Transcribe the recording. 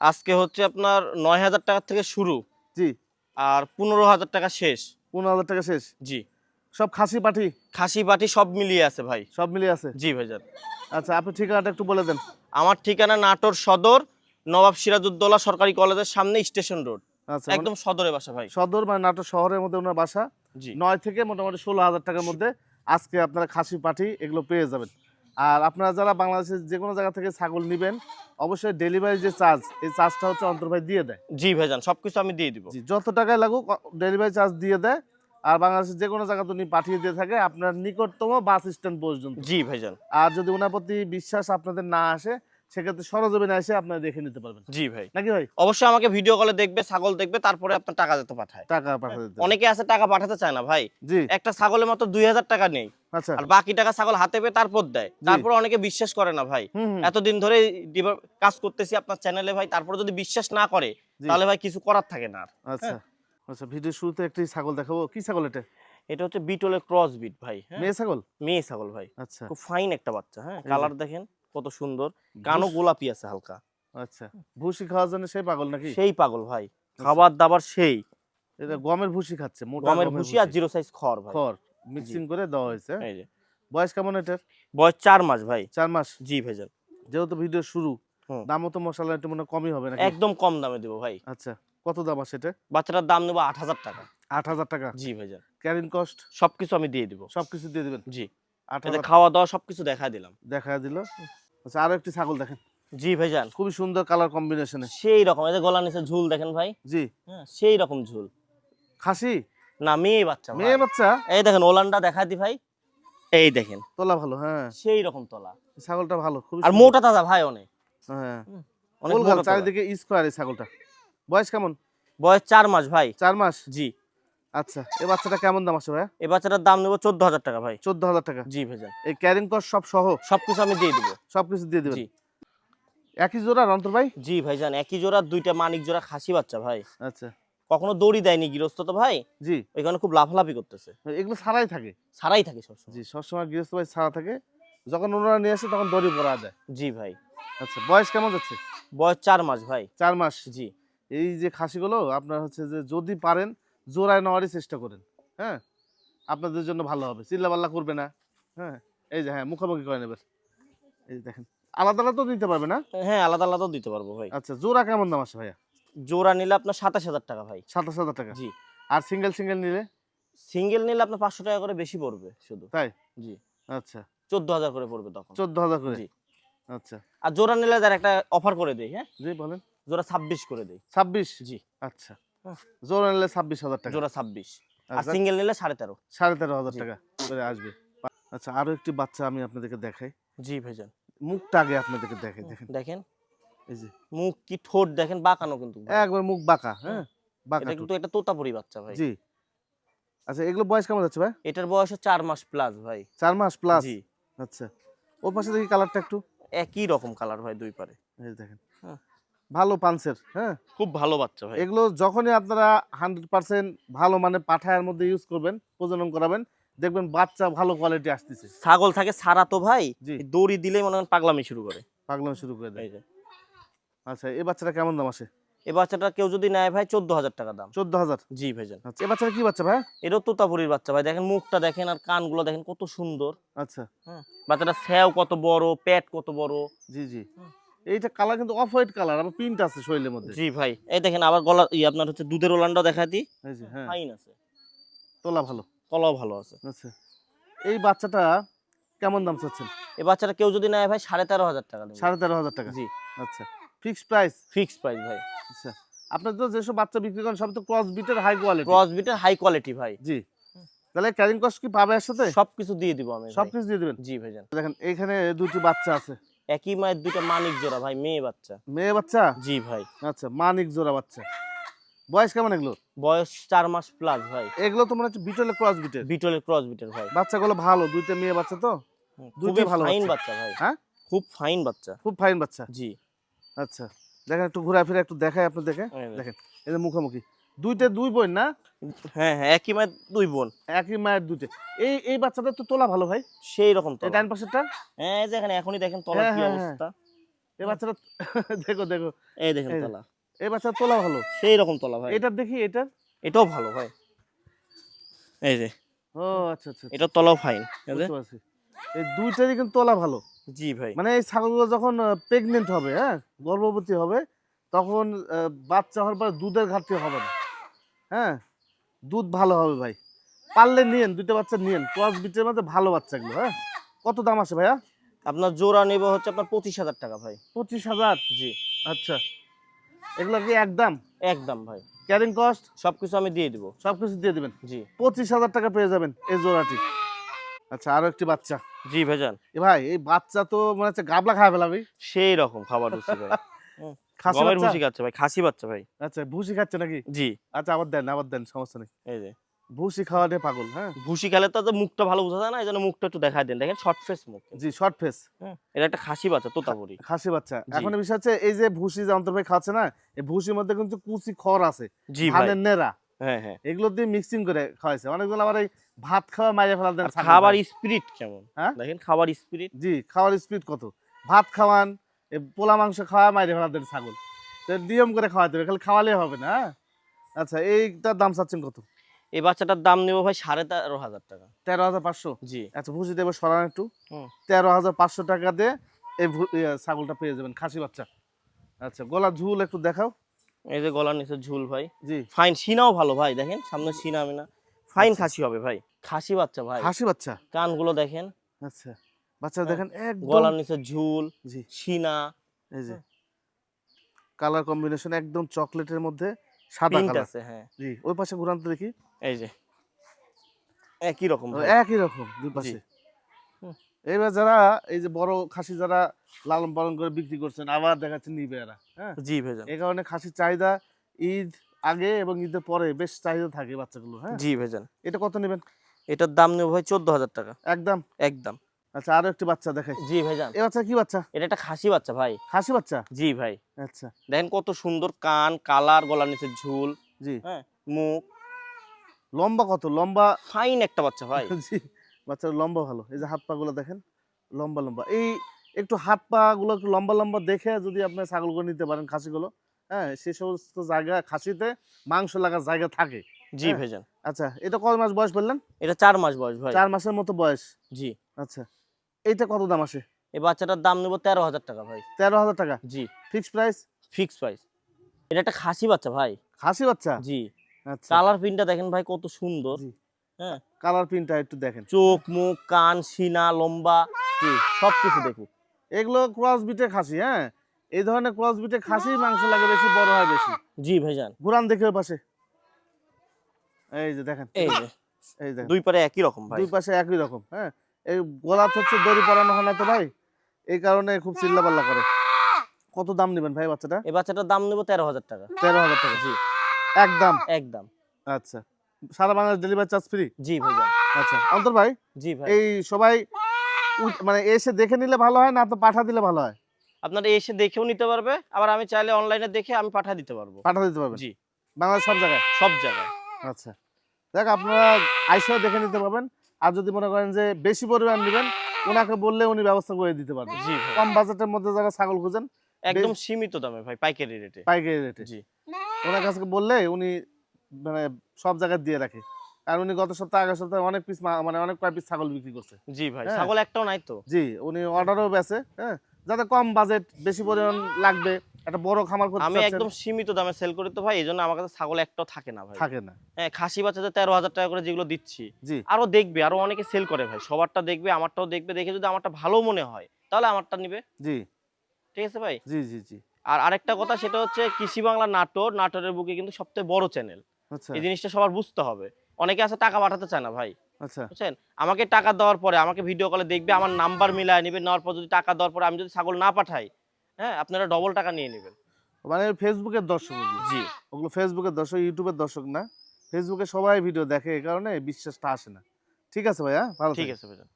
আজকে হচ্ছে আপনার নয় হাজার টাকা থেকে শুরু। জি। আর পনেরো হাজার টাকা শেষ। পনেরো হাজার টাকা শেষ? জি। সব খাসি পাঠি খাসি বাটি সব মিলিয়ে আছে ভাই। সব মিলিয়ে আছে? জি ভাইজান। আচ্ছা আপনি ঠিকানাটা একটু বলে দেন। আমার ঠিকানা নাটোর সদর নবাব সিরাজউদ্দৌলা সরকারি কলেজের সামনে স্টেশন রোড। আচ্ছা একদম সদরে বাসা ভাই। সদর মানে নাটোর শহরের মধ্যে ওনার বাসা। জি। নয় থেকে মোটামুটি ষোলো হাজার টাকার মধ্যে আজকে আপনারা খাসি পাঠি এগুলো পেয়ে যাবেন। আর আপনারা যারা বাংলাদেশের যে কোনো জায়গা থেকে ছাগল নেবেন অবশ্যই ডেলিভারি যে চার্জ এই চার্জটা হচ্ছে অন্তর ভাই দিয়ে দেয়। জি ভাইজান সবকিছু আমি দিয়ে দিব। জি যত টাকায় লাগুক ডেলিভারি চার্জ দিয়ে দেয়। আর বাংলাদেশের যে কোনো জায়গা উনি পাঠিয়ে দিয়ে থাকে আপনার নিকটতম বাস স্ট্যান্ড পর্যন্ত। জি ভাইজান। আর যদি ওনার প্রতি বিশ্বাস আপনাদের না আসে সেক্ষেত্রে সরজমিনে এসে আপনারা দেখে নিতে পারবেন। জি ভাই। নাকি ভাই? অবশ্যই আমাকে ভিডিও কলে দেখবে ছাগল দেখবে তারপরে আপনার টাকা যেতে পাঠায়। টাকা পাঠিয়ে দিতে অনেকে আছে টাকা পাঠাতে চায় না ভাই। জি। একটা ছাগলের মাত্র দুই হাজার টাকা নেই। আচ্ছা। আর বাকি টাকা ছাগল হাতে পেয়ে তারপর দেয়। তারপর অনেকে বিশ্বাস করে না ভাই। এতদিন ধরে কাজ করতেছি আপনার চ্যানেলে ভাই তারপরে যদি বিশ্বাস না করে তাহলে ভাই কিছু করার থাকে না আচ্ছা। আচ্ছা ভিডিও শুরুতে একটি ছাগল দেখাবো। কি ছাগল এটা? এটা হচ্ছে বিটলের ক্রস বিট ভাই হ্যাঁ। মেয়ে ছাগল? মেয়ে ছাগল ভাই। আচ্ছা। খুব ফাইন একটা বাচ্চা হ্যাঁ। কালার দেখেন। কত সুন্দর। কানো গোলাপি আছে হালকা। আচ্ছা। ভুসি খাওয়ার জন্য সেই পাগল নাকি? সেই পাগল ভাই। খাবার দাবার সেই। এটা গমের ভুসি খাচ্ছে গমের ভুসি আর জিরো সাইজ খড় ভাই। খড় মিক্সিং করে দেওয়া হয়েছে। বয়স কেমন এটার? বয়স চার মাস ভাই। চার মাস? জি ভাইজান যেহেতু ভিডিও শুরু দামও তো মশলা একটু মনে কমই হবে নাকি? একদম কম দামে দেবো ভাই। আচ্ছা কত দাম আছে এটা? বাচ্চাটার দাম নেব আট হাজার টাকা। আট হাজার টাকা? জি ভাইজান ক্যারিং কস্ট সবকিছু আমি দিয়ে দিব। সবকিছু দিয়ে দিবেন? জি। আট খাওয়া দাওয়া সবকিছু দেখা দিলাম। দেখা দিল? আচ্ছা আরও একটি ছাগল দেখেন। জি ভাইজান। খুবই সুন্দর কালার কম্বিনেশনে সেই রকম এই যে গলা নিচে ঝুল দেখেন ভাই। জি। হ্যাঁ সেই রকম ঝুল। খাসি? না মেয়ে বাচ্চা মেয়ে বাচ্চা? এই দেখেন ওলানটা দেখা দি ভাই। এই দেখেন। তোলা ভালো হ্যাঁ। সেই রকম তলা। ছাগলটা ভালো খুবই আর মোটা তাজা ভাই অনেক। হ্যাঁ। অনেক চারিদিকে স্কোয়ার এই ছাগলটা। বয়স কেমন? বয়স চার মাস ভাই। চার মাস? জি। আচ্ছা এই বাচ্চাটা কেমন দাম আছে ভাইয়া? এই বাচ্চাটার দাম নেব চোদ্দ হাজার টাকা ভাই। চোদ্দ হাজার টাকা? জি ভাইজান। এই ক্যারিং কস্ট সব সহ? সবকিছু আমি দিয়ে দিব। সবকিছু দিয়ে দিবেন? জি। একই জোড়া রন্তর ভাই? জি ভাইজান একই জোড়া দুইটা মানিক জোড়া খাসি বাচ্চা ভাই। আচ্ছা। কখনো দড়ি দেয়নি গৃহস্থ তো ভাই। জি। ওইখানে খুব লাফালাফি করতেছে। এগুলো সারাই থাকে? সারাই থাকে সবসময়। জি সবসময় গৃহস্থ ভাই সারা থাকে। যখন ওনারা নিয়ে আসে তখন দড়ি পরা যায়। জি ভাই। আচ্ছা বয়স কেমন যাচ্ছে? বয়স চার মাস ভাই। চার মাস? জি। এই যে খাসিগুলো আপনার হচ্ছে যে যদি পারেন জোড়ায় নেওয়ারই চেষ্টা করেন হ্যাঁ? আপনাদের জন্য ভালো হবে চিল্লাপাল্লা করবে না হ্যাঁ? এই যে হ্যাঁ মুখোমুখি করে নেবেন। এই যে দেখেন আলাদা আলাদা তো দিতে পারবে না? হ্যাঁ আলাদা আলাদাও দিতে পারব ভাই। আচ্ছা জোড়া কেমন দাম আছে ভাইয়া? জোড়া নিলে আপনার সাতাশ হাজার টাকা ভাই। সাতাশ হাজার টাকা? জি। আর সিঙ্গেল সিঙ্গেল নিলে? সিঙ্গেল নিলে আপনার পাঁচশো টাকা করে বেশি পড়বে শুধু। তাই? জি। আচ্ছা। চোদ্দ হাজার করে পড়বে তখন। চোদ্দ হাজার করে? জি। আচ্ছা। আর জোড়া নিলে যার একটা অফার করে দেই হ্যাঁ? জি বলেন। জোড়া ছাব্বিশ করে দেই। ছাব্বিশ? জি। আচ্ছা। জোড়া নিলে ছাব্বিশ হাজার টাকা। জোড়া ছাব্বিশ। আর আচ্ছা, সিঙ্গেল নিলে সাড়ে তেরো। সাড়ে তেরো হাজার টাকা করে আসবে। আচ্ছা আরও একটি বাচ্চা আমি আপনাদেরকে দেখাই। জি ভাইজান। মুখটা আগে আপনাদেরকে দেখাই দেখেন। দেখেন। এই যে। মুখ কি ঠোঁট দেখেন বাঁকানো কিন্তু। একবার মুখ বাঁকা হ্যাঁ? বাঁকা কিন্তু একটা তোতাপুরি বাচ্চা ভাই। জি। আচ্ছা এগুলো বয়স কেমন যাচ্ছে ভাই? এটার বয়স চার মাস প্লাস ভাই। চার মাস প্লাস জি। আচ্ছা। ওর পাশে দেখি কালারটা একটু। একই রকম কালার ভাই দুই পারে। দেখেন। ভালো পানসের হ্যাঁ? খুব ভালো বাচ্চা ভাই। এগুলো যখনই আপনারা হান্ড্রেড পার্সেন্ট ভালো মানে পাঠায়ের মধ্যে ইউজ করবেন প্রজনন করাবেন দেখবেন বাচ্চা ভালো কোয়ালিটি আসতেছে। ছাগল থাকে সারা তো ভাই দড়ি দিলেই মনে হয় পাগলামি শুরু করে। পাগলাম শুরু করে দেয়। আচ্ছা এই বাচ্চাটা কেমন দাম আসে? এই বাচ্চাটা কেউ যদি নেয় ভাই চোদ্দ হাজার টাকা দাম। চোদ্দ হাজার? জি ভাইজান। আচ্ছা এই বাচ্চাটা কি বাচ্চা ভাই? এটাও তোতাপুরির বাচ্চা ভাই দেখেন মুখটা দেখেন আর কানগুলো দেখেন কত সুন্দর। আচ্ছা। হ্যাঁ বাচ্চাটা স্যাও কত বড় পেট কত বড়। জি জি। এইটা কালার কিন্তু অফ হোয়াইট কালার আবার প্রিন্ট আছে শরীরের মধ্যে। জি ভাই এই দেখেন আবার গলা ই আপনার হচ্ছে দুধের ওলানটাও দেখা দিই। হ্যাঁ। ফাইন আছে। তোলা ভালো। কলাও ভালো আছে। আচ্ছা। এই বাচ্চাটা কেমন দাম চাচ্ছেন? এই বাচ্চাটা কেউ যদি নেয় ভাই সাড়ে তেরো হাজার টাকা সাড়ে তেরো হাজার টাকা? জি। আচ্ছা। ফিক্সড প্রাইস ফিক্সড প্রাইস ভাই। আচ্ছা। আপনার তো যেসব বাচ্চা বিক্রি করেন সব তো ক্রস বিটের হাই কোয়ালিটি ক্রস বিটের হাই কোয়ালিটি ভাই। জি। তাহলে ক্যারিং কস্ট কি পাবে এর সাথে সবকিছু দিয়ে দিব আমি সব ভাই। কিছু দিয়ে দিবেন? জি ভাইজান। দেখেন এইখানে দুটি বাচ্চা আছে। একই মায়ের দুইটা মানিক জোড়া ভাই মেয়ে বাচ্চা। মেয়ে বাচ্চা? জি ভাই। আচ্ছা মানিক জোড়া বাচ্চা। বয়স কেমন এগুলো? বয়স চার মাস প্লাস ভাই। এগুলো তো মনে হচ্ছে বিটলে ক্রস বিটের বিটলের ক্রস বিটের ভাই। বাচ্চাগুলো ভালো দুইটা মেয়ে বাচ্চা তো? খুবই ভালো ফাইন বাচ্চা। ভাই। হ্যাঁ? খুব ফাইন বাচ্চা। খুব ফাইন বাচ্চা। জি। আচ্ছা দেখেন একটু ঘোরাফেরা একটু দেখাই আপনি দেখে দেখেন এই যে মুখোমুখি। দুইটা দুই বোন না? হ্যাঁ হ্যাঁ একই মায়ের দুই বোন। একই মায়ের দুইটা এই এই বাচ্চাদের তো তোলা ভালো ভাই। সেই রকম তো এই ডান পাশেরটা? হ্যাঁ এই যে এখানে এখনই দেখেন তলার হ্যাঁ, কি হ্যাঁ, হ্যাঁ। অবস্থা এই বাচ্চাটা দেখো দেখো। এই দেখেন। তলা। এই বাচ্চা তোলা ভালো। সেই রকম তলা ভাই। এটার দেখি এটার এটাও ভালো ভাই। এই যে। ও আচ্ছা আচ্ছা এটা তলাও ফাইন এই দুইটারই কিন্তু তোলা ভালো। জি ভাই। মানে এই ছাগলগুলো যখন প্রেগনেন্ট হবে হ্যাঁ গর্ভবতী হবে তখন বাচ্চা হওয়ার পর দুধের ঘাটতি হবে না। হ্যাঁ? দুধ ভালো হবে ভাই। পারলে নিয়েন দুইটা বাচ্চা নিয়েন। ক্রস বিটের মধ্যে ভালো বাচ্চাগুলো হ্যাঁ? কত দাম আছে ভাইয়া? আপনার জোড়া নেব হচ্ছে আপনার পঁচিশ হাজার টাকা ভাই। পঁচিশ হাজার? জি। আচ্ছা। এগুলো কি একদম একদম ভাই। Carrying cost? সবকিছু আমি দিয়ে দিব। সব কিছু দিয়ে দিবেন? জি। পঁচিশ হাজার টাকা পেয়ে যাবেন এই জোড়াটি। আচ্ছা আরও একটি বাচ্চা। জি ভাইজান। এ ভাই এই বাচ্চা তো মনে হচ্ছে গাবলা খাওয়া ফেলাবি সেই রকম খাবার ভাই। খাসি গমের ভুসি খাচ্ছে ভাই খাসি বাচ্চা ভাই। আচ্ছা ভুসি খাচ্ছে নাকি? জি। আচ্ছা আবার দেন আবার দেন সমস্যা নেই। এই যে। ভুসি খাওয়া নিয়ে পাগল হ্যাঁ? ভুসি খেলে তো মুখটা ভালো বোঝা যায় না এই জন্য মুখটা একটু দেখায় দেন। দেখেন শর্ট ফেস মুখ। জি শর্ট ফেস এটা একটা খাসি বাচ্চা তোতাপুরি। খাসি বাচ্চা। এখন বিষয় হচ্ছে এই যে ভুসি যে অন্তর ভাই খাচ্ছে না এই ভুসির মধ্যে কিন্তু কুচি খড় আছে জি ভাই। ধানের নেড়া। হ্যাঁ হ্যাঁ। এগুলো দিয়ে মিক্সিং করে খাওয়াইছে। অনেকজন আবার এই ভাত খাওয়া মাইরে ফেলা দেন খাবার। স্পিরিট কেমন? হ্যাঁ? দেখেন খাবার স্পিরিট জি খাওয়ার স্পিড কত? ভাত খাওয়ান পোলা মাংস খাওয়া মাইরে ফেলা ছাগল। তো নিয়ম করে খাওয়াতে হবে খালি খাওয়ালে হবে না হ্যাঁ? আচ্ছা এইটার দাম চাচ্ছেন কত? এই বাচ্চাটার দাম নেব ভাই সাড়ে তেরো হাজার টাকা। তেরো হাজার পাঁচশো? জি। আচ্ছা ভুসি দেবো সরান একটু। হুম। তেরো হাজার পাঁচশো টাকা দিয়ে এই ছাগলটা পেয়ে যাবেন খাসি বাচ্চা। আচ্ছা গলা ঝুল একটু দেখাও। এই যে গলার নিচে ঝুল ভাই। জি। ফাইন সিনাও ভালো ভাই দেখেন সামনে সিনা আমি না ফাইন খাসি হবে ভাই খাসি বাচ্চা ভাই। খাসি বাচ্চা? কানগুলো দেখেন। আচ্ছা। হ্যাঁ, দেখেন একদম গলার নিচে ঝুল জি। সিনা এই যে। কালার কম্বিনেশন একদম চকলেটের মধ্যে সাদা কালার আছে হ্যাঁ। জি ওই পাশে ঘুরান তো দেখি। এই যে। একই রকম একই রকম দুই পাশে। হুম। এইবার যারা এই যে বড় খাসি যারা লালন পালন করে বিক্রি করছেন আবার দেখাচ্ছে নিবে এরা হ্যাঁ? জি ভাইজান। এই কারণে খাসির চাহিদা ঈদ আগে এবং ঈদের পরে বেশ চাহিদা থাকে বাচ্চাগুলো হ্যাঁ? জি ভাইজান। এটা কত নেবেন? এটার দাম নেব ভাই চোদ্দ হাজার টাকা। একদম। একদম। আচ্ছা আরও একটি বাচ্চা দেখাই। জি ভাইজান। এই বাচ্চা কি বাচ্চা? এটা একটা খাসি বাচ্চা ভাই। খাসি বাচ্চা? জি ভাই। আচ্ছা। দেখেন কত সুন্দর কান কালার গলার নিচে ঝুল জি। হ্যাঁ মুখ। লম্বা কত? লম্বা ফাইন একটা বাচ্চা ভাই। জি বাচ্চার লম্বা ভালো। এই যে হাত পা গুলো দেখেন লম্বা লম্বা। এই একটু হাত পা গুলো একটু লম্বা লম্বা দেখে যদি আপনি ছাগলগুলো নিতে পারেন খাসিগুলো হ্যাঁ সে সমস্ত জায়গা খাসিতে মাংস লাগার জায়গা থাকে জি হ্যাঁ। ভাইজান। আচ্ছা এটা কত মাস বয়স বললেন? এটা চার মাস বয়স ভাই। চার মাসের মতো বয়স? জি। আচ্ছা। এইটা কত দাম আসে? এই বাচ্চাটার দাম নেব তেরো হাজার টাকা ভাই। তেরো হাজার টাকা? জি। ফিক্সড প্রাইস ফিক্স প্রাইস এটা একটা খাসি বাচ্চা ভাই। খাসি বাচ্চা? জি। আচ্ছা। কালার প্রিন্টটা দেখেন ভাই কত সুন্দর। হ্যাঁ। কালার প্রিন্টটা একটু দেখেন। চোখ মুখ কান সিনা লম্বা জি সব কিছু দেখুন এগুলো ক্রস বিটে খাসি হ্যাঁ? এই ধরনের ক্রস বিটে খাসি মাংস লাগে বেশি বড় হয় বেশি। জি ভাইজান। ঘুরান দেখে ওই পাশে। এই যে দেখেন। এই যে। এই দেখেন। দুই পারে একই রকম ভাই। দুই পাশে একই রকম হ্যাঁ? এই গোলাপ হচ্ছে দড়ি পরানো হয় না তো ভাই? এই কারণে খুব চিল্লাপাল্লা করে। কত দাম নেবেন ভাই বাচ্চাটা? এই বাচ্চাটার দাম নেব তেরো হাজার টাকা। তেরো হাজার টাকা। জি। একদম? একদম। আচ্ছা। সারা বাংলাদেশ ডেলিভারি চার্জ ফ্রি জি ভাইজান। আচ্ছা। অন্তর ভাই জি ভাই। এই সবাই মানে এসে দেখে নিলে ভালো হয় না তো পাঠা দিলে ভালো হয়? আপনারা এসে দেখেও নিতে পারবে আবার আমি চাইলে অনলাইনে দেখে আমি পাঠা দিতে পারব। পাঠা দিতে পারবেন? জি। বাংলাদেশ সব জায়গায়? সব জায়গায়। আচ্ছা। দেখ আপনারা আইসাও দেখে নিতে পারবেন। আর যদি মনে করেন যে বেশি পরিমাণ নেবেন ওনাকে বললে উনি ব্যবস্থা করে দিতে পারবেন জি কম বাজেটের মধ্যে যারা ছাগল খুঁজেন একদম সীমিত দামে ভাই পাইকারি রেটে পাইকারি রেটে জি। ওনার কাছে বললে উনি মানে সব জায়গায় দিয়ে রাখে। আর উনি গত সপ্তাহে আগের সপ্তাহে অনেক পিস মানে অনেক কয় পিস ছাগল বিক্রি করছে। জি ভাই হ্যাঁ। ছাগল একটাও নাই তো। জি উনি অর্ডারও বেছে হ্যাঁ। যাতে কম বাজেট বেশি পরিমাণ লাগবে একটা বড় খামার করতে আমি একদম সীমিত দামে সেল করি তো ভাই এই জন্য আমার কাছে ছাগল একটাও থাকে না ভাই। থাকে না। হ্যাঁ খাসি বাচ্চাতে তেরো হাজার টাকা করে যেগুলো দিচ্ছি জি। আরও দেখবে আরও অনেকে সেল করে ভাই সবারটা দেখবে আমারটাও দেখবে দেখে যদি আমারটা ভালো মনে হয় তাহলে আমারটা নিবে। জি। ঠিক আছে ভাই? জি জি জি। আর আরেকটা কথা সেটা হচ্ছে কৃষি বাংলা নাটোর নাটোরের বুকে কিন্তু সবচেয়ে বড় চ্যানেল আচ্ছা। এই জিনিসটা সবার বুঝতে হবে। অনেকে আছে টাকা পাঠাতে চায় না ভাই। আচ্ছা। বুঝছেন? আমাকে টাকা দেওয়ার পরে আমাকে ভিডিও কলে দেখবে আমার নাম্বার মিলায় নেবে নেওয়ার পর যদি টাকা দেওয়ার পরে আমি যদি ছাগল না পাঠাই হ্যাঁ আপনারা ডবল টাকা নিয়ে নেবেন। মানে ফেসবুকের দর্শক জি। ওগুলো ফেসবুকের দর্শক ইউটিউবের দর্শক না। ফেসবুকে সবাই ভিডিও দেখে এই কারণে বিশ্বাসটা আসে না। ঠিক আছে ভাইয়া? ভালো ঠিক আছে ভাইজান।